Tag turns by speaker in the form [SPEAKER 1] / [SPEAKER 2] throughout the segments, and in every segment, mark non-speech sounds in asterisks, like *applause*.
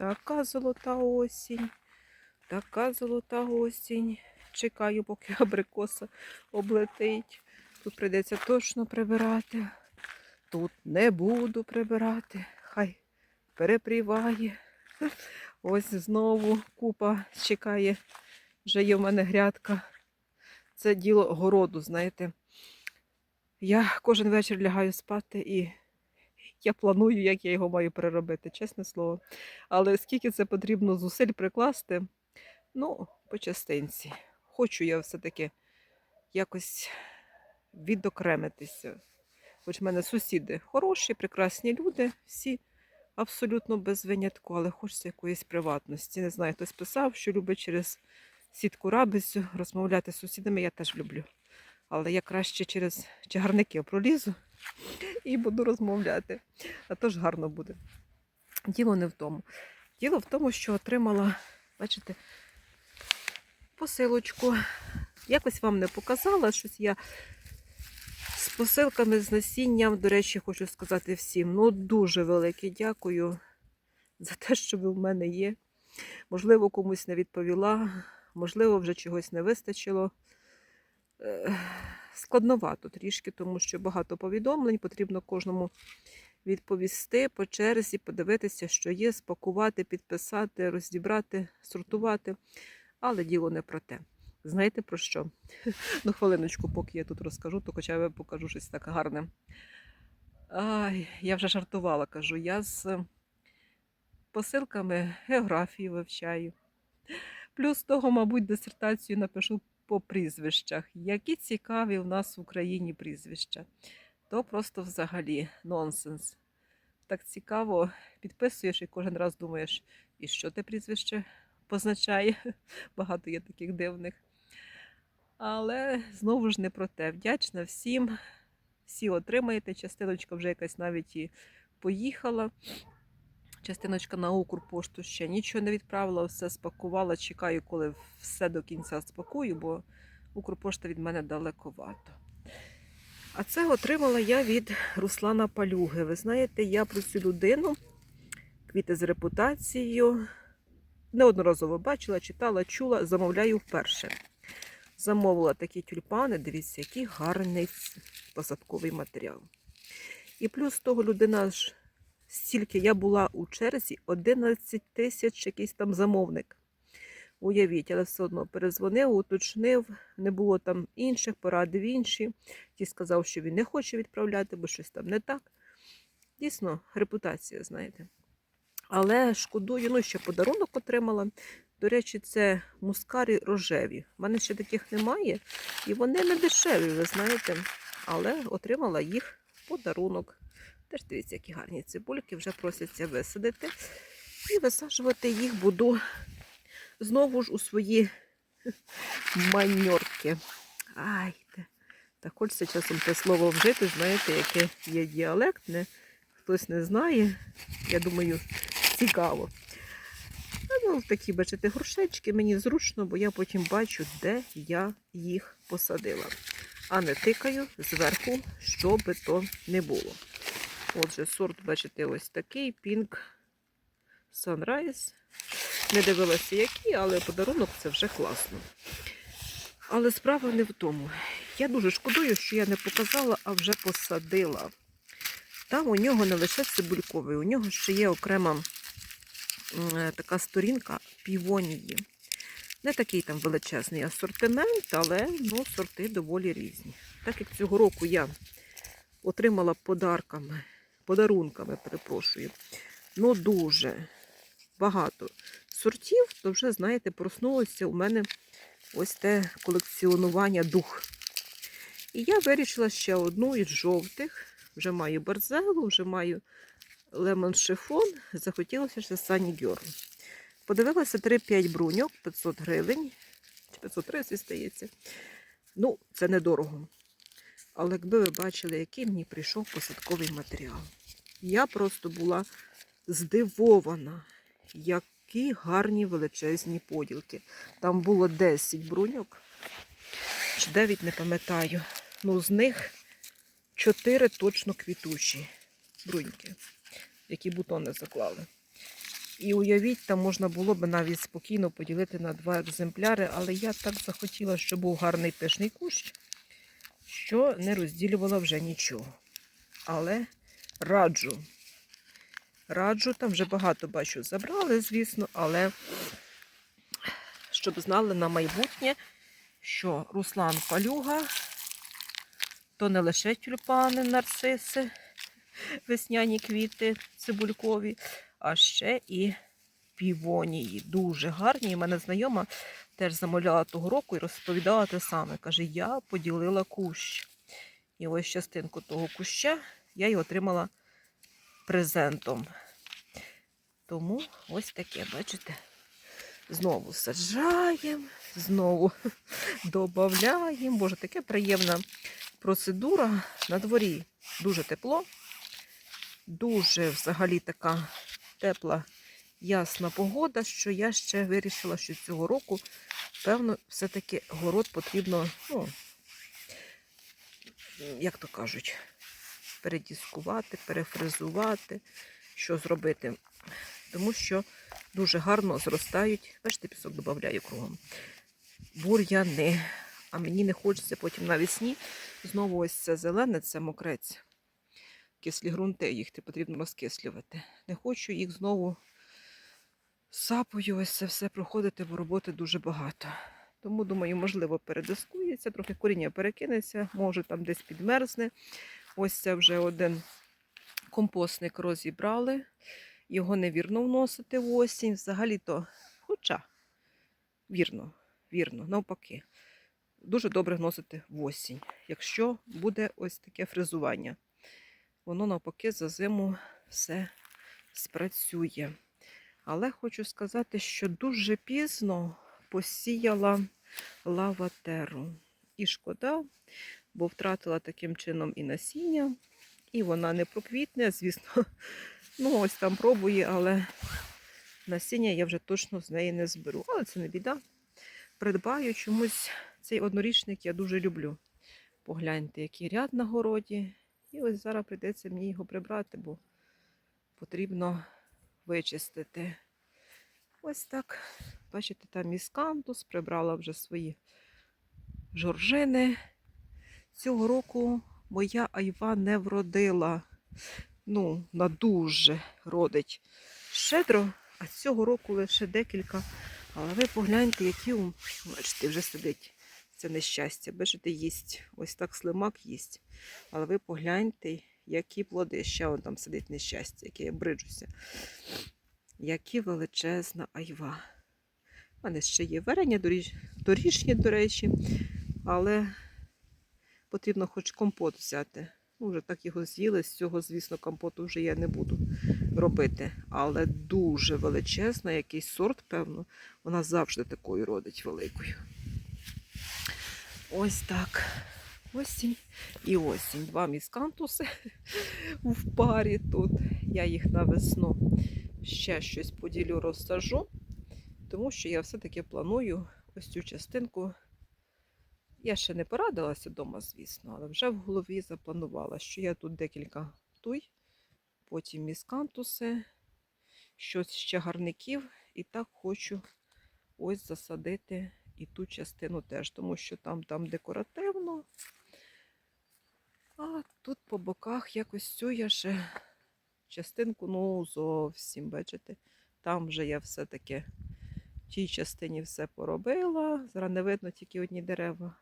[SPEAKER 1] Така золота осінь. Така золота осінь. Чекаю, поки абрикоса облетить. Тут прийдеться точно прибирати. Тут не буду прибирати. Хай перепріває. Ось знову купа чекає. Вже є в мене грядка. Це діло городу, знаєте. Я кожен вечір лягаю спати і я планую, як я його маю переробити, чесне слово. Але скільки це потрібно зусиль прикласти, ну, по частинці. Хочу я все-таки якось відокремитися. Хоч в мене сусіди хороші, прекрасні люди, всі абсолютно без винятку, але хочеться якоїсь приватності. Не знаю, хтось писав, що любить через сітку рабицю розмовляти з сусідами, я теж люблю. Але я краще через чагарники пролізу і буду розмовляти. А то ж гарно буде. Діло не в тому. Діло в тому, що отримала, бачите, посилочку. Якось вам не показала, щось я з посилками, з насінням, до речі, хочу сказати всім. Ну, дуже велике дякую за те, що ви в мене є. Можливо, комусь не відповіла, можливо, вже чогось не вистачило. Складновато трішки, тому що багато повідомлень, потрібно кожному відповісти по черзі, подивитися, що є, спакувати, підписати, розібрати, сортувати. Але діло не про те. Знаєте про що? *laughs* Ну, хвилиночку, поки я тут розкажу, то хоча б покажу щось таке гарне. Ай, я вже жартувала, кажу, я з посилками географію вивчаю. Плюс того, мабуть, дисертацію напишу по прізвищах. Які цікаві в нас в Україні прізвища. То просто взагалі нонсенс. Так цікаво, підписуєш і кожен раз думаєш, і що те прізвище позначає. *laughs* Багато є таких дивних. Але знову ж не про те. Вдячна всім. Всі отримаєте. Частиночка вже якась навіть і поїхала. Частиночка на Укрпошту ще нічого не відправила, все спакувала. Чекаю, коли все до кінця спакую, бо Укрпошта від мене далековато. А це отримала я від Руслана Палюги. Ви знаєте, я про цю людину, квіти з репутацією, неодноразово бачила, читала, чула, замовляю вперше. Замовила такі тюльпани, дивіться, який гарний посадковий матеріал. І плюс того людина ж стільки я була у черзі, 11 тисяч якийсь там замовник. Уявіть, але все одно перезвонив, уточнив, не було там інших, порадив інші. Ті сказав, що він не хоче відправляти, бо щось там не так. Дійсно, репутація, знаєте. Але шкодую, ну ще подарунок отримала. До речі, це мускарі рожеві. У мене ще таких немає. І вони не дешеві, ви знаєте. Але отримала їх подарунок. Теж дивіться, які гарні цибульки, вже просяться висадити. І висаджувати їх буду знову ж у свої маньорки. Ай, так хочеться часом те слово вжити, знаєте, яке є діалектне. Хтось не знає. Я думаю, цікаво. Ну, такі, бачите, горшечки мені зручно, бо я потім бачу, де я їх посадила. А не тикаю зверху, що би то не було. Отже, сорт, бачите, ось такий Pink Sunrise. Не дивилася, які, але подарунок це вже класно. Але справа не в тому. Я дуже шкодую, що я не показала, а вже посадила. Там у нього не лише цибульковий, у нього ще є окрема така сторінка півонії. Не такий там величезний асортимент, але ну, сорти доволі різні. Так як цього року я отримала подарками, подарунками, перепрошую, ну дуже багато сортів, то вже, знаєте, проснулося у мене ось те колекціонування дух. І я вирішила ще одну із жовтих. Вже маю барзелу, вже маю лемон шифон. Захотілося ще Сані Гьорн. Подивилася 3-5 бруньок, 500 гривень. Чи 530, здається. Ну, це недорого. Але якби ви бачили, який мені прийшов посадковий матеріал. Я просто була здивована, які гарні величезні поділки. Там було 10 бруньок, чи 9, не пам'ятаю. Ну, з них 4 точно квітучі бруньки, які бутони заклали. І уявіть, там можна було б навіть спокійно поділити на два екземпляри, але я так захотіла, щоб був гарний пишний кущ, що не розділювала вже нічого. Але раджу. Раджу, там вже багато бачу, забрали, звісно, але щоб знали на майбутнє, що Руслан Палюга то не лише тюльпани, нарциси, весняні квіти цибулькові, а ще і півонії. Дуже гарні. І мене знайома теж замовляла того року і розповідала те саме. Каже, я поділила кущ. І ось частинку того куща я й отримала презентом. Тому ось таке, бачите? Знову саджаємо, знову *laughs* додаємо. Боже, таке приємна процедура. На дворі дуже тепло, дуже взагалі така тепла, ясна погода, що я ще вирішила, що цього року, певно, все-таки город потрібно, ну, як то кажуть, передіскувати, перефризувати, що зробити. Тому що дуже гарно зростають, бачите, пісок додаю кругом. Бур'яни. А мені не хочеться потім навесні. Знову ось це зелене, це мокрець. Кислі ґрунти, їх потрібно розкислювати. Не хочу їх знову сапою ось це все проходити, бо роботи дуже багато. Тому, думаю, можливо, передискується, трохи коріння перекинеться, може там десь підмерзне. Ось це вже один компостник розібрали. Його невірно вносити в осінь. Взагалі-то, хоча, вірно, вірно, навпаки. Дуже добре вносити в осінь, якщо буде ось таке фрезування. Воно навпаки за зиму все спрацює. Але хочу сказати, що дуже пізно посіяла лаватеру. І шкода, бо втратила таким чином і насіння, і вона не проквітне, звісно. *laughs* Ну, ось там пробує, але насіння я вже точно з неї не зберу. Але це не біда. Придбаю чомусь цей однорічник я дуже люблю. Погляньте, який ряд на городі. І ось зараз прийдеться мені його прибрати, бо потрібно вичистити. Ось так. Бачите, там міскантус, прибрала вже свої жоржини. Цього року моя айва не вродила. Ну, на дуже родить щедро, а цього року лише декілька. Але ви погляньте, які ум. Бачите, вже сидить це нещастя. Бачите, їсть. Ось так слимак їсть. Але ви погляньте, які плоди. Ще он там сидить нещастя, яке я бриджуся. Які величезна айва. У мене ще є варення доріж... доріжні, до речі, але потрібно хоч компот взяти. Ну, вже так його з'їли, з цього, звісно, компоту вже я не буду робити. Але дуже величезна, якийсь сорт, певно, вона завжди такою родить великою. Ось так. Осінь і осінь. Два міскантуси *laughs* в парі тут. Я їх на весну ще щось поділю, розсажу, тому що я все-таки планую ось цю частинку. Я ще не порадилася вдома, звісно, але вже в голові запланувала, що я тут декілька туй, потім міскантуси, щось ще гарників. І так хочу ось засадити і ту частину теж, тому що там, там декоративно. А тут по боках якось цю я ще частинку, ну, зовсім, бачите, там вже я все-таки в тій частині все поробила. Зараз не видно тільки одні дерева.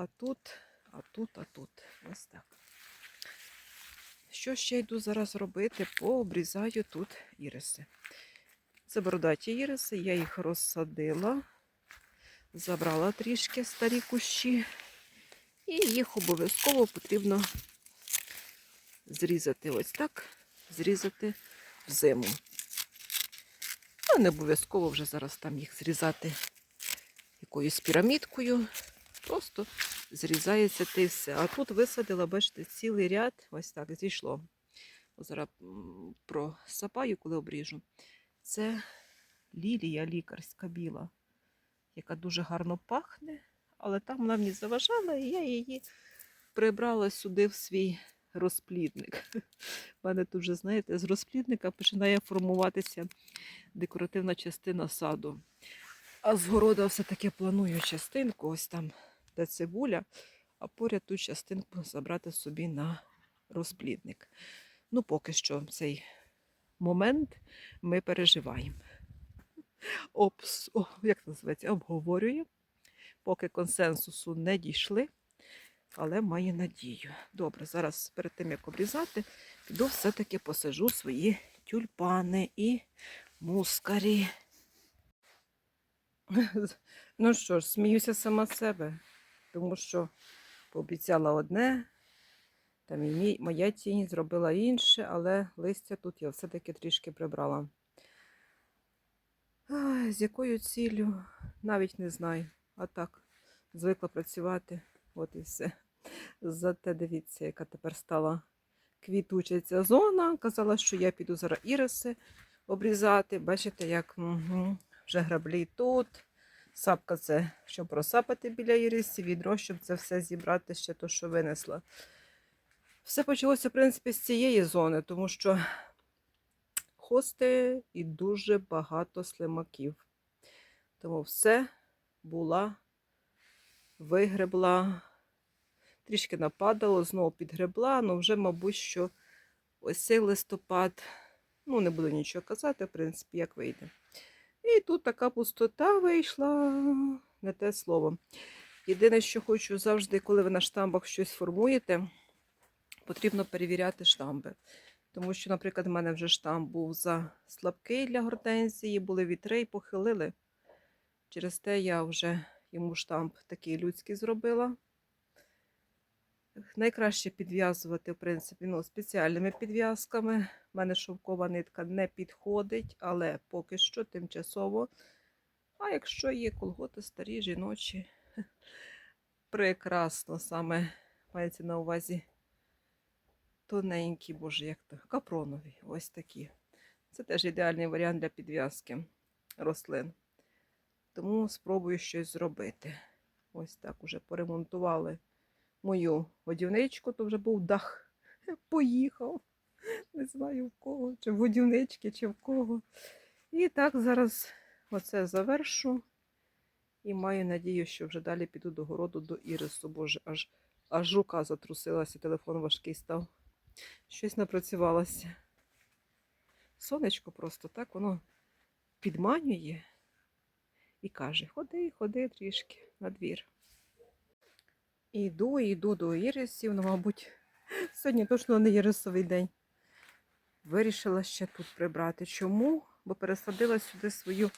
[SPEAKER 1] А тут, а тут, а тут. Ось так. Що ще йду зараз робити? Пообрізаю тут іриси. Це бородаті іриси, я їх розсадила, забрала трішки старі кущі, і їх обов'язково потрібно зрізати ось так, зрізати в зиму. А не обов'язково вже зараз там їх зрізати якоюсь пірамідкою. Просто зрізається те все. А тут висадила, бачите, цілий ряд, ось так зійшло. Ось Зараз просапаю, коли обріжу. Це лілія лікарська біла, яка дуже гарно пахне, але там вона мені заважала, і я її прибрала сюди в свій розплідник. У мене тут вже, знаєте, з розплідника починає формуватися декоративна частина саду. А з города все-таки планую частинку, ось там, де цибуля, а поряд ту частинку забрати собі на розплідник. Ну, поки що цей момент ми переживаємо. Обс... О, як називається? Обговорюємо. Поки консенсусу не дійшли, але маю надію. Добре, зараз перед тим, як обрізати, піду все-таки посажу свої тюльпани і мускарі. Ну що ж, сміюся сама себе, тому що пообіцяла одне, там і моя тінь зробила інше, але листя тут я все-таки трішки прибрала. З якою ціллю, навіть не знаю. А так, звикла працювати, от і все. Зате дивіться, яка тепер стала квітуча ця зона. Казала, що я піду зараз іриси обрізати. Бачите, як угу, вже граблі тут. Сапка це, щоб просапати біля ірисів, відро, щоб це все зібрати ще то, що винесла. Все почалося, в принципі, з цієї зони, тому що хости і дуже багато слимаків. Тому все була, вигребла, трішки нападало, знову підгребла, ну вже, мабуть, що ось цей листопад, ну, не буду нічого казати, в принципі, як вийде. І тут така пустота вийшла, не те слово. Єдине, що хочу завжди, коли ви на штамбах щось формуєте, потрібно перевіряти штамби. Тому що, наприклад, в мене вже штамп був за слабкий для гортензії, були вітри і похилили. Через те я вже йому штамп такий людський зробила. Найкраще підв'язувати, в принципі, ну, спеціальними підв'язками. У мене шовкова нитка не підходить, але поки що тимчасово. А якщо є колготи старі, жіночі, *laughs* прекрасно саме мається на увазі тоненькі, боже, як то, капронові, ось такі. Це теж ідеальний варіант для підв'язки рослин. Тому спробую щось зробити. Ось так уже поремонтували мою годівничку, то вже був дах. *laughs* Поїхав. Не знаю в кого, чи в годівнички, чи в кого. І так зараз оце завершу. І маю надію, що вже далі піду до городу до Ірису. Боже, аж, аж рука затрусилася, телефон важкий став. Щось напрацювалося. Сонечко просто так, воно підманює і каже: ходи, ходи трішки на двір. Іду, йду до ірисів, ну, мабуть, *laughs* сьогодні точно не ірисовий день. Вирішила ще тут прибрати. Чому? Бо пересадила сюди свою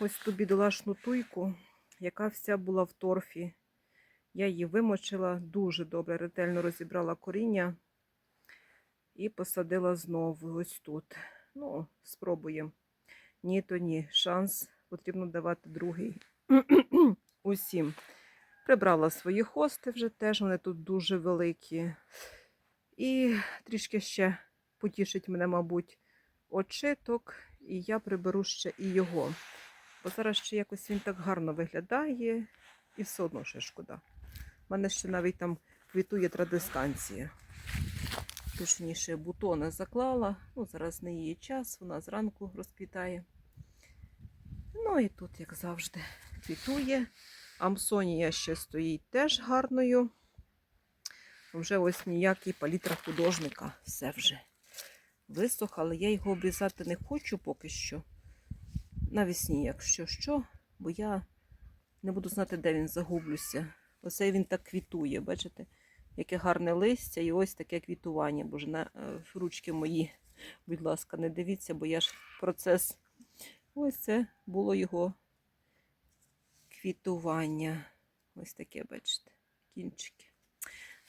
[SPEAKER 1] ось ту бідолашну туйку, яка вся була в торфі. Я її вимочила дуже добре, ретельно розібрала коріння і посадила знову ось тут. Ну, спробуємо. Ні, то ні. Шанс потрібно давати другий *clears throat* усім. Прибрала свої хости вже теж, вони тут дуже великі. І трішки ще потішить мене, мабуть, очиток, і я приберу ще і його. Бо зараз ще якось він так гарно виглядає, і все одно ще шкода. У мене ще навіть там квітує традисканція. Точніше, бутони заклала. Ну, зараз не її час, вона зранку розквітає. Ну і тут, як завжди, квітує. Амсонія ще стоїть теж гарною. Вже ось ніякий палітра художника. Все вже висох, але я його обрізати не хочу поки що. Навесні, якщо що, бо я не буду знати, де він загублюся. Оцей він так квітує, бачите, яке гарне листя і ось таке квітування. Боже, на е, ручки мої, будь ласка, не дивіться, бо я ж процес. Ось це було його квітування. Ось таке, бачите, кінчики.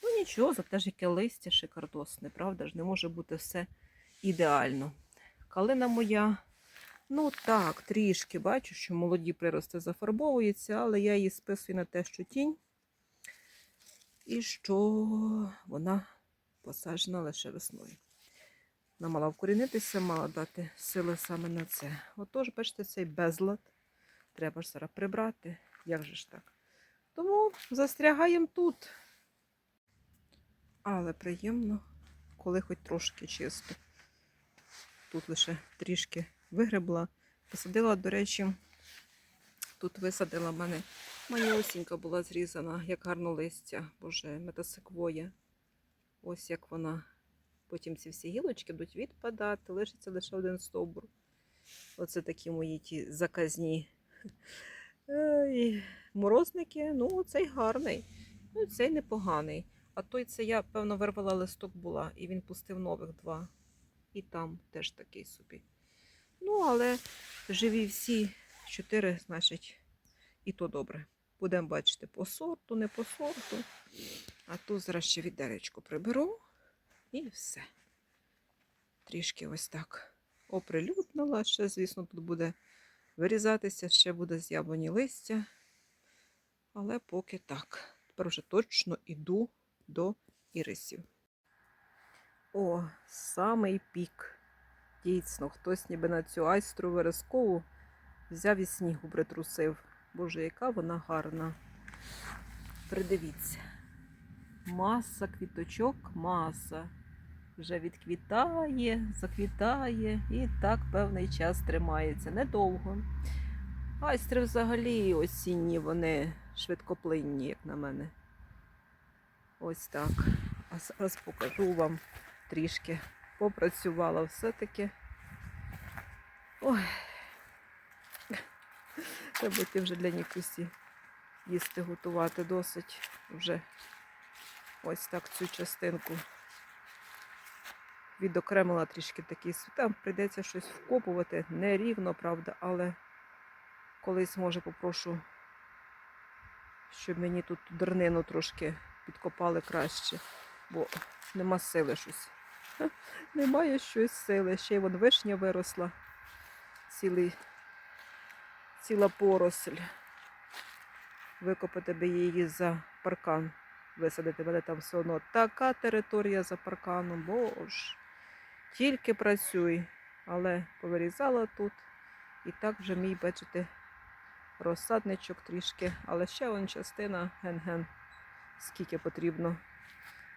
[SPEAKER 1] Ну нічого, зате ж яке листя шикардосне, правда ж? Не може бути все ідеально. Калина моя, ну так, трішки бачу, що молоді прирости зафарбовуються, але я її списую на те, що тінь. І що вона посаджена лише весною. Вона мала вкорінитися, мала дати сили саме на це. Отож, бачите, цей безлад треба ж зараз прибрати. Як же ж так? Тому застрягаємо тут. Але приємно, коли хоч трошки чисто. Тут лише трішки вигребла. Посадила, до речі, тут висадила мене манюсінька була зрізана, як гарно листя, боже, метасеквоя. Ось як вона. Потім ці всі гілочки будуть відпадати, лишиться лише один стовбур. Оце такі мої ті заказні Ей, морозники. Ну, цей гарний, ну, цей непоганий. А той це я, певно, вирвала листок була, і він пустив нових два. І там теж такий собі. Ну, але живі всі чотири, значить, і то добре. Будемо бачити по сорту, не по сорту. А тут зараз ще відеречко приберу і все. Трішки ось так оприлюднила. Ще, звісно, тут буде вирізатися, ще буде з яблуні листя. Але поки так. Тепер вже точно іду до ірисів. О, самий пік. Дійсно, хтось ніби на цю айстру верескову взяв і снігу притрусив. Боже, яка вона гарна. Придивіться. Маса квіточок, маса. Вже відквітає, заквітає і так певний час тримається. Недовго. Айстри взагалі осінні, вони швидкоплинні, як на мене. Ось так. А зараз покажу вам трішки. Попрацювала все-таки. Ой. *laughs* Треба йти вже для Нікусі їсти готувати досить вже ось так цю частинку відокремила трішки такий. Там прийдеться щось вкопувати. Нерівно, правда, але колись, може, попрошу, щоб мені тут дернину трошки підкопали краще, бо нема сили щось. Ха, Немає щось сили. Ще й вон вишня виросла. Цілий, ціла поросль. Викопати би її за паркан. Висадити мене там все одно така територія за парканом, боже. Тільки працюй, але повирізала тут. І так вже мій, бачите, розсадничок трішки, але ще вон частина ген-ген, скільки потрібно.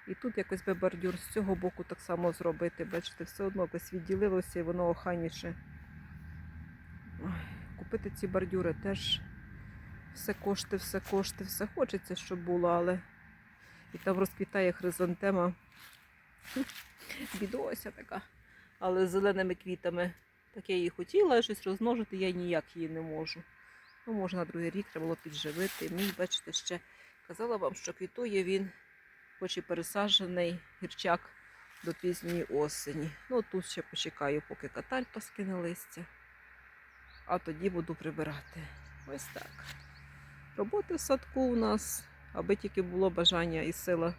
[SPEAKER 1] І тут якось би бордюр з цього боку так само зробити. Бачите, все одно якось відділилося і воно охайніше. Купити ці бордюри теж все кошти, все кошти, все хочеться, щоб було, але і там розквітає хризантема. *laughs* Бідося така. Але з зеленими квітами. Так я її хотіла щось розмножити, я ніяк її не можу. Ну, може, на другий рік треба було підживити. Мій, бачите, ще казала вам, що квітує він, хоч і пересаджений гірчак до пізньої осені. Ну, тут ще почекаю, поки катальпа скине листя. А тоді буду прибирати. Ось так. Роботи в садку у нас, аби тільки було бажання і сила